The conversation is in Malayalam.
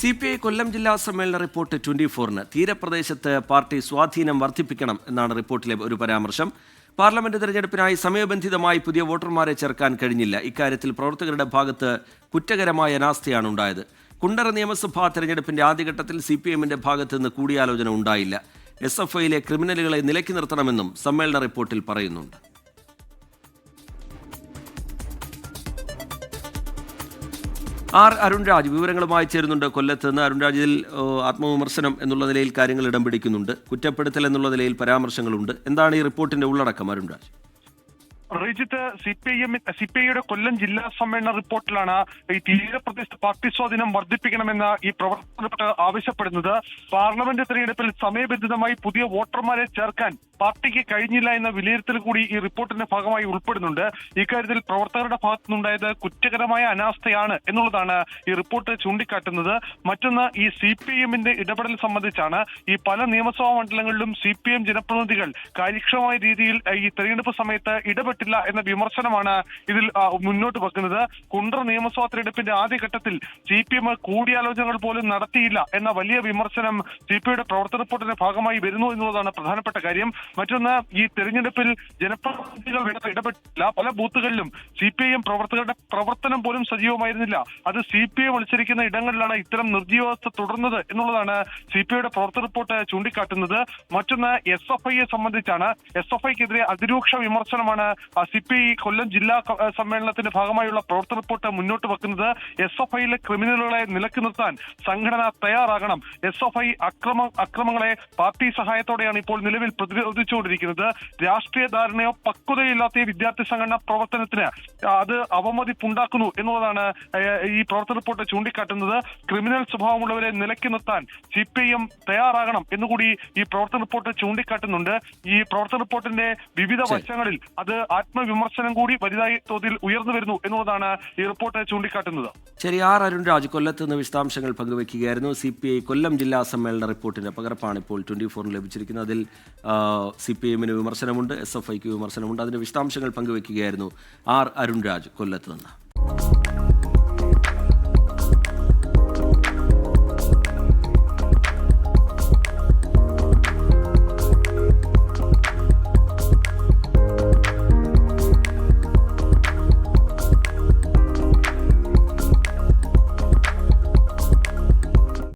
സി പി ഐ കൊല്ലം ജില്ലാ സമ്മേളന റിപ്പോർട്ട് ട്വന്റി ഫോറിന്. തീരപ്രദേശത്ത് പാർട്ടി സ്വാധീനം വർദ്ധിപ്പിക്കണം എന്നാണ് റിപ്പോർട്ടിലെ ഒരു പരാമർശം. പാർലമെന്റ് തെരഞ്ഞെടുപ്പിനായി സമയബന്ധിതമായി പുതിയ വോട്ടർമാരെ ചേർക്കാൻ കഴിഞ്ഞില്ല. ഇക്കാര്യത്തിൽ പ്രവർത്തകരുടെ ഭാഗത്ത് കുറ്റകരമായ അനാസ്ഥയാണ് ഉണ്ടായത്. കുണ്ടറ നിയമസഭാ തെരഞ്ഞെടുപ്പിന്റെ ആദ്യഘട്ടത്തിൽ സി പി എമ്മിന്റെ ഭാഗത്ത് നിന്ന് കൂടിയാലോചന ഉണ്ടായില്ല. എസ് എഫ് ഐയിലെ ക്രിമിനലുകളെ നിലക്കി നിർത്തണമെന്നും സമ്മേളന റിപ്പോർട്ടിൽ പറയുന്നുണ്ട്. ആർ അരുൺരാജ് വിവരങ്ങളുമായി ചേരുന്നുണ്ട്. കൊല്ലത്ത് നിന്ന് അരുൺരാജ് ഇതിൽ ആത്മവിമർശനം എന്നുള്ള നിലയിൽ കാര്യങ്ങൾ ഇടം പിടിക്കുന്നുണ്ട്. കുറ്റപ്പെടുത്തൽ എന്നുള്ള നിലയിൽ പരാമർശങ്ങളുണ്ട്. എന്താണ് ഈ റിപ്പോർട്ടിന്റെ ഉള്ളടക്കം Arunraj Rejith C P I M C P ഐയുടെ കൊല്ലം ജില്ലാ സമ്മേളന റിപ്പോർട്ടിലാണ് ഈ തീരപ്രദേശത്ത് പാർട്ടി സ്വാധീനം വർദ്ധിപ്പിക്കണമെന്ന് ഈ പ്രവർത്തന ആവശ്യപ്പെടുന്നത്. പാർലമെന്റ് തെരഞ്ഞെടുപ്പിൽ സമയബന്ധിതമായി പുതിയ വോട്ടർമാരെ ചേർക്കാൻ പാർട്ടിക്ക് കഴിഞ്ഞില്ല എന്ന വിലയിരുത്തൽ കൂടി ഈ റിപ്പോർട്ടിന്റെ ഭാഗമായി ഉൾപ്പെടുന്നുണ്ട്. ഇക്കാര്യത്തിൽ പ്രവർത്തകരുടെ ഭാഗത്തുനിന്നുണ്ടായത് കുറ്റകരമായ അനാസ്ഥയാണ് എന്നുള്ളതാണ് ഈ റിപ്പോർട്ട് ചൂണ്ടിക്കാട്ടുന്നത്. മറ്റൊന്ന് ഈ സി പി എമ്മിന്റെ ഇടപെടൽ സംബന്ധിച്ചാണ് ഈ പല നിയമസഭാ മണ്ഡലങ്ങളിലും സി പി എം ജനപ്രതിനിധികൾ കാര്യക്ഷമമായ രീതിയിൽ ഈ തെരഞ്ഞെടുപ്പ് സമയത്ത് ഇടപെട്ടില്ല എന്ന വിമർശനമാണ് ഇതിൽ മുന്നോട്ട് വെക്കുന്നത്. കുണ്ടർ നിയമസഭാ തെരഞ്ഞെടുപ്പിന്റെ ആദ്യഘട്ടത്തിൽ സി പി എം കൂടിയാലോചനകൾ പോലും നടത്തിയില്ല എന്ന വലിയ വിമർശനം സി പി ഐയുടെ പ്രവർത്തന റിപ്പോർട്ടിന്റെ ഭാഗമായി വരുന്നു എന്നുള്ളതാണ് പ്രധാനപ്പെട്ട കാര്യം. മറ്റൊന്ന് ഈ തെരഞ്ഞെടുപ്പിൽ ജനപ്രതിനിധികൾ ഇടപെട്ടില്ല. പല ബൂത്തുകളിലും സി പി ഐ എം പ്രവർത്തകരുടെ പ്രവർത്തനം പോലും സജീവമായിരുന്നില്ല. അത് സി പി ഐ മത്സരിക്കുന്ന ഇടങ്ങളിലാണ് ഇത്തരം നിർജീവാവസ്ഥ തുടർന്നത് എന്നുള്ളതാണ് സി പി ഐയുടെ പ്രവർത്തന റിപ്പോർട്ട് ചൂണ്ടിക്കാട്ടുന്നത്. മറ്റൊന്ന് എസ് എഫ് ഐയെ സംബന്ധിച്ചാണ്. എസ് എഫ് ഐക്കെതിരെ അതിരൂക്ഷ വിമർശനമാണ് സി പി ഐ കൊല്ലം ജില്ലാ സമ്മേളനത്തിന്റെ ഭാഗമായുള്ള പ്രവർത്തന റിപ്പോർട്ട് മുന്നോട്ട് വെക്കുന്നത് എസ് എഫ് ഐയിലെ ക്രിമിനലുകളെ നിലയ്ക്ക് നിർത്താൻ സംഘടന തയ്യാറാകണം. എസ് എഫ് ഐ അക്രമ അക്രമങ്ങളെ പാർട്ടി സഹായത്തോടെയാണ് ഇപ്പോൾ നിലവിൽ പ്രതിരോധിച്ചുകൊണ്ടിരിക്കുന്നത്. രാഷ്ട്രീയ ധാരണയോ പക്വതയില്ലാത്ത ഇല്ലാത്ത വിദ്യാർത്ഥി സംഘടന പ്രവർത്തനത്തിന് അത് അവമതിപ്പുണ്ടാക്കുന്നു എന്നുള്ളതാണ് ഈ പ്രവർത്തന റിപ്പോർട്ട് ചൂണ്ടിക്കാട്ടുന്നത്. ക്രിമിനൽ സ്വഭാവമുള്ളവരെ നിലയ്ക്ക് നിർത്താൻ സി പി ഐ എം തയ്യാറാകണം എന്നുകൂടി ഈ പ്രവർത്തന റിപ്പോർട്ട് ചൂണ്ടിക്കാട്ടുന്നുണ്ട്. ഈ പ്രവർത്തന റിപ്പോർട്ടിന്റെ വിവിധ വശങ്ങളിൽ അത് ആത്മവിമർശനം കൂടി വലുതായി തോതിൽ ഉയർന്നു വരുന്നു എന്നുള്ളതാണ് ഈ റിപ്പോർട്ട് ചൂണ്ടിക്കാട്ടുന്നത്. ശരി ആർ അരുൺരാജ് കൊല്ലത്ത് നിന്ന് വിശദാംശങ്ങൾ പങ്കുവയ്ക്കുകയായിരുന്നു. സി പി ഐ കൊല്ലം ജില്ലാ സമ്മേളന റിപ്പോർട്ടിന്റെ പകർപ്പാണ് ഇപ്പോൾ ട്വന്റി ഫോറിന് ലഭിച്ചിരിക്കുന്നത്. അതിൽ സി പി എമ്മിന് വിമർശനമുണ്ട് എസ് എഫ് ഐക്ക് വിമർശനമുണ്ട്. അതിന്റെ വിശദാംശങ്ങൾ പങ്കുവയ്ക്കുകയായിരുന്നു ആർ അരുൺരാജ് കൊല്ലത്ത് നിന്ന്.